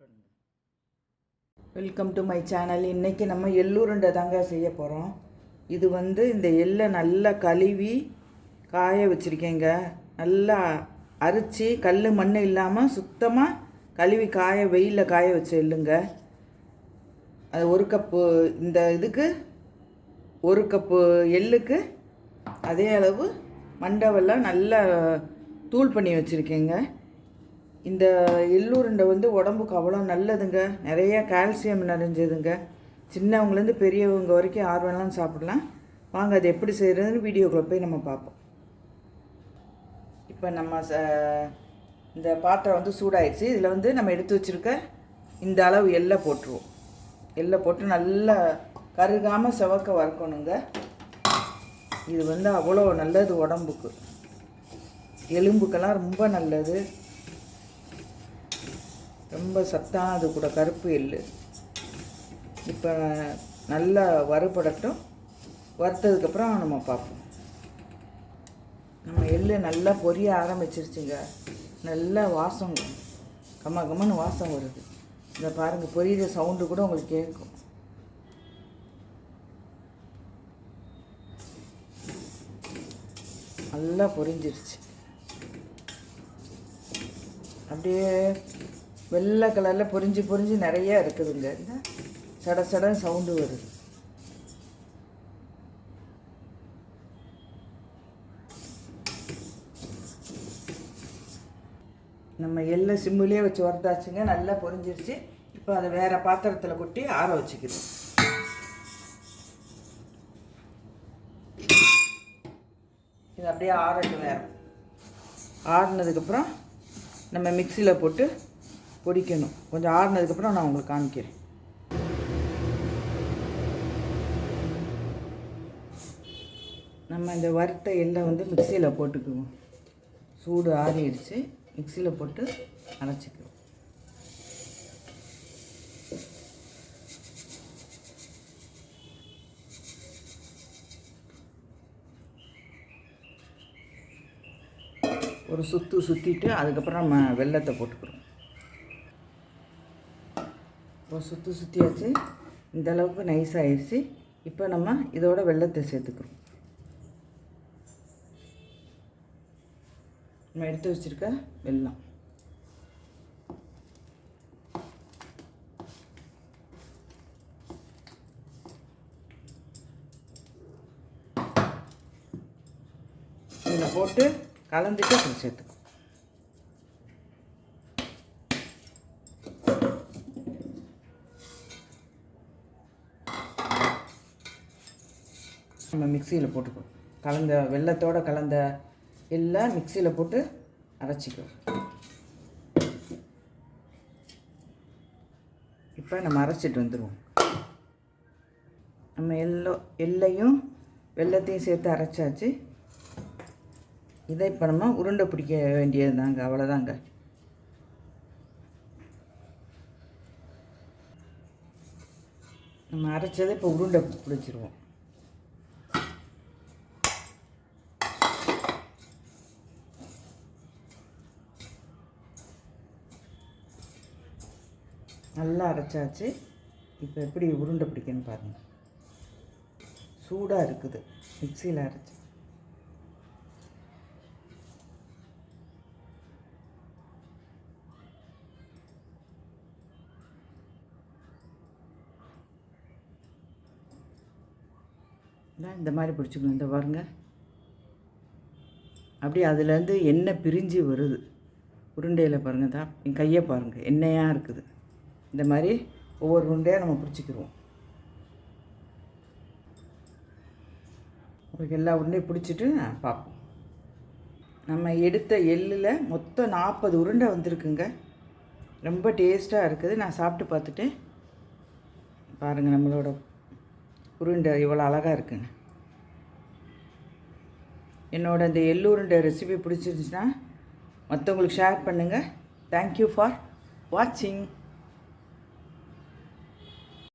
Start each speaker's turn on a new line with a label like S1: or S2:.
S1: பண்ணுங்க welcome to my channel இன்றைக்கி நம்ம எள்ளுருண்டை தாங்க செய்ய போகிறோம் இது வந்து இந்த எள்ளை நல்லா கழுவி காய வச்சுருக்கேங்க. நல்லா அரிச்சு கல் மண் இல்லாமல் சுத்தமாக கழுவி காய வெயிலில் காய வச்ச எள்ளுங்க. அது ஒரு கப்பு இந்த இதுக்கு ஒரு கப்பு எள்ளுக்கு அதே அளவு மண்டவெல்லாம் நல்லா தூள் பண்ணி வச்சுருக்கேங்க. இந்த எள்ளுருண்டை வந்து உடம்புக்கு அவ்வளோ நல்லதுங்க. நிறைய கால்சியம் நிறைஞ்சதுங்க. சின்னவங்கலேருந்து பெரியவங்க வரைக்கும் யார் வேணாலும் சாப்பிடலாம். வாங்க அது எப்படி செய்கிறதுன்னு வீடியோக்குள்ளே போய் நம்ம பார்ப்போம். இப்போ நம்ம ச இந்த பாத்திரம் வந்து சூடாயிடுச்சு. இதில் வந்து நம்ம எடுத்து வச்சுருக்க இந்த அளவு எள்ளை போட்டுருவோம். எள்ளை போட்டு நல்லா கருகாமல் செவக்க வறுக்கணுங்க. இது வந்து அவ்வளோ நல்லது உடம்புக்கு. எலும்புக்கெல்லாம் ரொம்ப நல்லது. ரொம்ப சத்தானது கூட கருப்பு எள்ளு. இப்போ நல்லா வறுபடட்டும். வறுத்ததுக்கப்புறம் நம்ம பார்ப்போம். நம்ம எள்ளு நல்லா பொரிய ஆரம்பிச்சிருச்சுங்க. நல்லா வாசம் கம்ம கம்மன்னு வாசம் வருது. இந்த பாருங்கள் பொரியிற சவுண்டு கூட உங்களுக்கு கேட்கும். நல்லா பொரிஞ்சிருச்சு. அப்படியே வெள்ளை கலரில் பொரிஞ்சு பொரிஞ்சு நிறையா இருக்குதுங்க. சட சட சடன் சவுண்டு வருது. நம்ம எல்லாம் சிம்மிலே வச்சு உரத்தாச்சுங்க நல்லா பொரிஞ்சிருச்சு இப்போ அதை வேறு பாத்திரத்தில் கொட்டி ஆற வச்சுக்கிறோம். இது அப்படியே ஆறட்டு வேறு. ஆறுனதுக்கப்புறம் நம்ம மிக்சியில் போட்டு பொடிக்கணும். கொஞ்சம் ஆறுனதுக்கப்புறம் நான் உங்களுக்கு காமிக்கிறேன். நம்ம இந்த வறுத்த எள்ளை வந்து மிக்சியில் போட்டுக்குவோம். சூடு ஆறிடுச்சு. மிக்சியில் போட்டு அரைச்சிக்குவோம். ஒரு சுற்று சுற்றிட்டு அதுக்கப்புறம் நம்ம வெள்ளத்தை போட்டுக்கிறோம். இப்போ சுற்றி சுற்றியாச்சு இந்த அளவுக்கு நைஸ் ஆயிடுச்சு இப்போ நம்ம இதோட வெள்ளத்தை சேர்த்துக்கிறோம். நம்ம எடுத்து வச்சுருக்க வெள்ளம் இதில் போட்டு கலந்துட்டு அப்புறம் சேர்த்துக்கும் நம்ம மிக்சியில் போட்டுக்கணும் கலந்த வெள்ளத்தோட கலந்த எல்லாம் மிக்சியில் போட்டு அரைச்சிக்குவோம் இப்போ நம்ம அரைச்சிட்டு வந்துடுவோம் நம்ம எல்லோ எல்லையும் வெள்ளத்தையும் சேர்த்து அரைச்சாச்சு. இதை இப்போ நம்ம உருண்டை பிடிக்க வேண்டியது தாங்க அவ்வளோதாங்க நம்ம அரைச்சதை இப்போ உருண்டை பிடிச்சிருவோம். நல்லா அரைச்சாச்சு. இப்போ எப்படி உருண்டை பிடிக்குன்னு பாருங்கள் சூடாக இருக்குது. மிக்சியில் அரைச்சி. இந்த மாதிரி பிடிச்சிக்கணும். இந்த பாருங்க. அப்படியே அதுலேருந்து எண்ணெய் பிரிஞ்சு வருது. உருண்டையில் பாருங்கள் தான் என் கையை பாருங்கள் எண்ணெயாக இருக்குது. இந்த மாதிரி ஒவ்வொரு உருண்டையாக நம்ம பிடிச்சிக்கிருவோம். உங்களுக்கு எல்லா உருண்டையும் பிடிச்சிட்டு நான் பார்ப்போம். நம்ம எடுத்த எள்ளில் மொத்தம் நாற்பது உருண்டை வந்திருக்குங்க. ரொம்ப டேஸ்ட்டாக இருக்குது. நான் சாப்பிட்டு பார்த்துட்டு பாருங்கள் நம்மளோட உருண்டை இவ்வளோ அழகாக இருக்குங்க என்னோட இந்த எள்ளுருண்டை ரெசிபி பிடிச்சிருந்துச்சுன்னா மற்றவங்களுக்கு ஷேர் பண்ணுங்கள் தேங்க்யூ ஃபார் வாட்சிங்